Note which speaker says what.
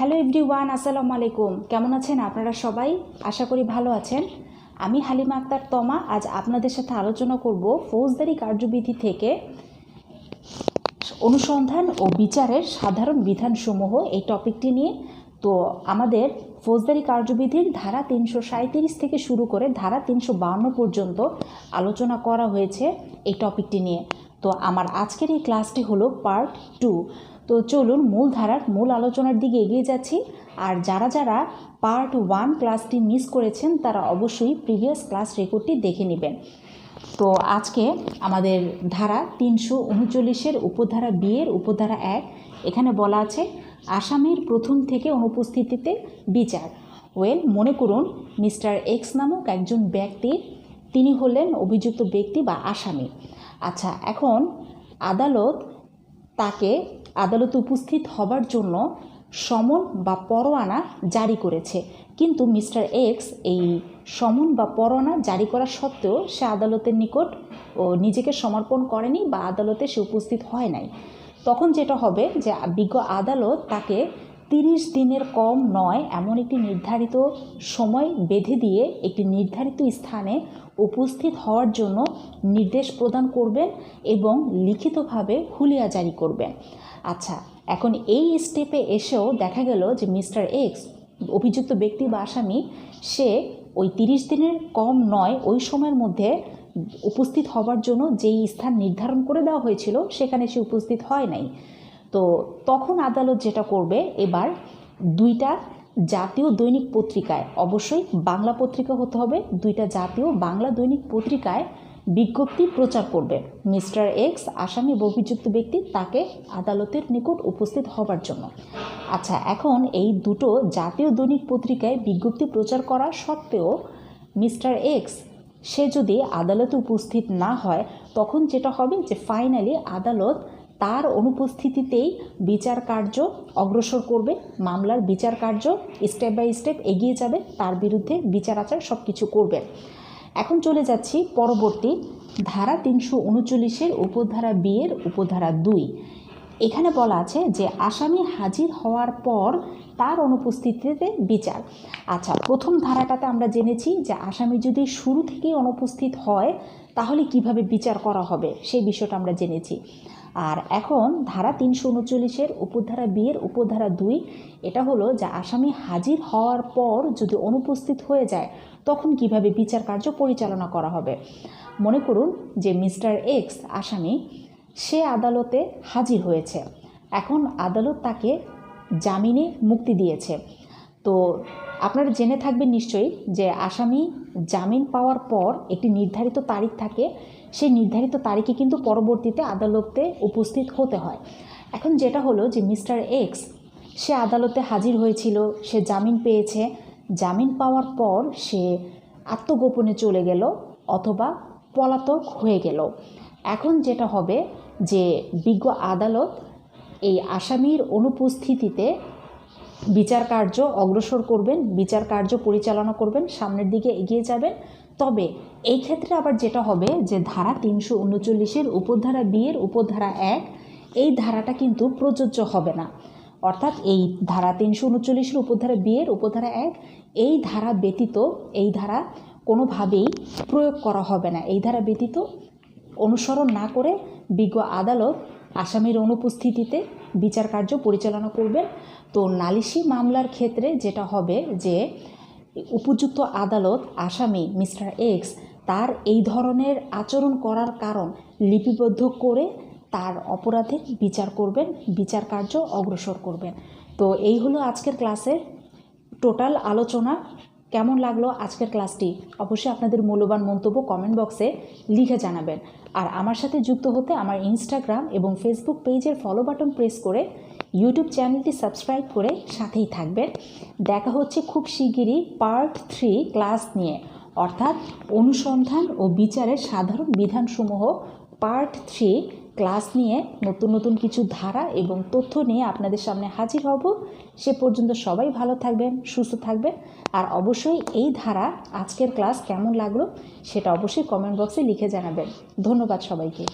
Speaker 1: Hello every one আসসালামু আলাইকুম। কেমন আছেন আপনারা সবাই? আশা করি ভালো আছেন। আমি হালিমা আক্তার তমা। আজ আপনাদের সাথে আলোচনা করব ফৌজদারি কার্যবিধি থেকে অনুসন্ধান ও বিচারের সাধারণ বিধানসমূহ এই টপিকটি নিয়ে। তো আমাদের ফৌজদারি কার্যবিধির ধারা তিনশো থেকে শুরু করে ধারা তিনশো পর্যন্ত আলোচনা করা হয়েছে এই টপিকটি নিয়ে। তো আমার আজকের এই ক্লাসটি হলো পার্ট টু। তো চলুন মূল ধারার মূল আলোচনার দিকে এগিয়ে যাচ্ছি। আর যারা যারা পার্ট ওয়ান ক্লাসটি মিস করেছেন, তারা অবশ্যই প্রিভিয়াস ক্লাস রেকর্ডটি দেখে নেবেন। তো আজকে আমাদের ধারা তিনশো উনচল্লিশের উপধারা বিয়ের উপধারা এক, এখানে বলা আছে, আসামির প্রথম থেকে অনুপস্থিতিতে বিচার। ওয়েল, মনে করুন মিস্টার এক্স নামক একজন ব্যক্তি, তিনি হলেন অভিযুক্ত ব্যক্তি বা আসামি। আচ্ছা এখন আদালত তাকে আদালতে উপস্থিত হবার জন্য সমন বা পরোয়ানা জারি করেছে। কিন্তু মিস্টার এক্স এই সমন বা পরোয়ানা জারি করা সত্ত্বেও সে আদালতের নিকট ও নিজেকে সমর্পণ করেনি বা আদালতে সে উপস্থিত হয় নাই। তখন যেটা হবে যে বিজ্ঞ আদালত তাকে তিরিশ দিনের কম নয়, এমন একটি নির্ধারিত সময় বেঁধে দিয়ে একটি নির্ধারিত স্থানে উপস্থিত হওয়ার জন্য নির্দেশ প্রদান করবেন এবং লিখিতভাবে হুলিয়া জারি করবেন। আচ্ছা এখন এই স্টেপে এসেও দেখা গেল যে মিস্টার এক্স, অভিযুক্ত ব্যক্তি বা আসামি, সে ওই তিরিশ দিনের কম নয়, ওই সময়ের মধ্যে উপস্থিত হবার জন্য যেই স্থান নির্ধারণ করে দেওয়া হয়েছিল, সেখানে সে উপস্থিত হয় নাই। তো তখন আদালত যেটা করবে, এবার দুইটা জাতীয় দৈনিক পত্রিকায়, অবশ্যই বাংলা পত্রিকা হতে হবে, দুইটা জাতীয় বাংলা দৈনিক পত্রিকায় বিজ্ঞপ্তি প্রচার করবে। মিস্টার এক্স, আসামি অভিযুক্ত ব্যক্তি তাকে আদালতের নিকট উপস্থিত হবার জন্য। আচ্ছা এখন এই দুটো জাতীয় দৈনিক পত্রিকায় বিজ্ঞপ্তি প্রচার করা সত্ত্বেও মিস্টার এক্স, সে যদি আদালতে উপস্থিত না হয়, তখন যেটা হবে যে ফাইনালি আদালত তার অনুপস্থিতিতেই বিচার কার্য অগ্রসর করবে। মামলার বিচার কার্য স্টেপ বাই স্টেপ এগিয়ে যাবে। তার বিরুদ্ধে বিচার আচার সব কিছু করবে। এখন চলে যাচ্ছি পরবর্তী ধারা তিনশো উনচল্লিশের উপধারা বি এর উপধারা দুই। এখানে বলা আছে যে আসামি হাজির হওয়ার পর তার অনুপস্থিতিতে বিচার। আচ্ছা প্রথম ধারাটাতে আমরা জেনেছি যে আসামি যদি শুরু থেকেই অনুপস্থিত হয়, তাহলে কীভাবে বিচার করা হবে? সেই বিষয়টা আমরা জেনেছি। আর এখন ধারা তিনশো উনচল্লিশের উপধারা বিয়ের উপধারা দুই, এটা হলো যে আসামি হাজির হওয়ার পর যদি অনুপস্থিত হয়ে যায়, তখন কীভাবে বিচার কার্য পরিচালনা করা হবে? মনে করুন যে মিস্টার এক্স আসামি, সে আদালতে হাজির হয়েছে। এখন আদালত তাকে জামিনে মুক্তি দিয়েছে। তো আপনারা জেনে থাকবেন নিশ্চয়ই যে আসামি জামিন পাওয়ার পর একটি নির্ধারিত তারিখ থাকে, সেই নির্ধারিত তারিখে কিন্তু পরবর্তীতে আদালতে উপস্থিত হতে হয়। এখন যেটা হলো যে মিস্টার এক্স সে আদালতে হাজির হয়েছিল, সে জামিন পেয়েছে। জামিন পাওয়ার পর সে আত্মগোপনে চলে গেল অথবা পলাতক হয়ে গেল। এখন যেটা হবে যে বিজ্ঞ আদালত এই আসামির অনুপস্থিতিতে বিচার কার্য অগ্রসর করবেন, বিচার কার্য পরিচালনা করবেন, সামনের দিকে এগিয়ে যাবেন। তবে এই ক্ষেত্রে আবার যেটা হবে যে ধারা তিনশো উনচল্লিশের উপধারা বিয়ের উপধারা এক, এই ধারাটা কিন্তু প্রযোজ্য হবে না। অর্থাৎ এই ধারা তিনশো উনচল্লিশের উপধারা বিয়ের উপধারা এক, এই ধারা ব্যতীত এই ধারা কোনোভাবেই প্রয়োগ করা হবে না। এই ধারা ব্যতীত অনুসরণ না করে বিজ্ঞ আদালত আসামির অনুপস্থিতিতে বিচার কার্য পরিচালনা করবেন। তো নালিশি মামলার ক্ষেত্রে যেটা হবে যে, উপযুক্ত আদালত আসামি মিস্টার এক্স তার এই ধরনের আচরণ করার কারণ লিপিবদ্ধ করে তার অপরাধের বিচার করবেন, বিচার কার্য অগ্রসর করবেন। তো এই হলো আজকের ক্লাসের টোটাল আলোচনা। কেমন লাগল আজকের ক্লাসটি? অবশ্যই আপনাদের মূল্যবান মন্তব্য কমেন্ট বক্সে লিখে জানাবেন। আর আমার সাথে যুক্ত হতে আমার ইনস্টাগ্রাম এবং ফেসবুক পেজের ফলো বাটন প্রেস করে ইউটিউব চ্যানেলটি সাবস্ক্রাইব করে সাথেই থাকবেন। দেখা হচ্ছে খুব শিগগিরই পার্ট থ্রি ক্লাস নিয়ে। অর্থাৎ অনুসন্ধান ও বিচারের সাধারণ বিধানসমূহ পার্ট থ্রি ক্লাস নিয়ে নতুন নতুন কিছু ধারা এবং তথ্য নিয়ে আপনাদের সামনে হাজির হব। সে পর্যন্ত সবাই ভালো থাকবেন, সুস্থ থাকবেন। আর অবশ্যই এই ধারা আজকের ক্লাস কেমন লাগল সেটা অবশ্যই কমেন্ট বক্সে লিখে জানাবেন। ধন্যবাদ সবাইকে।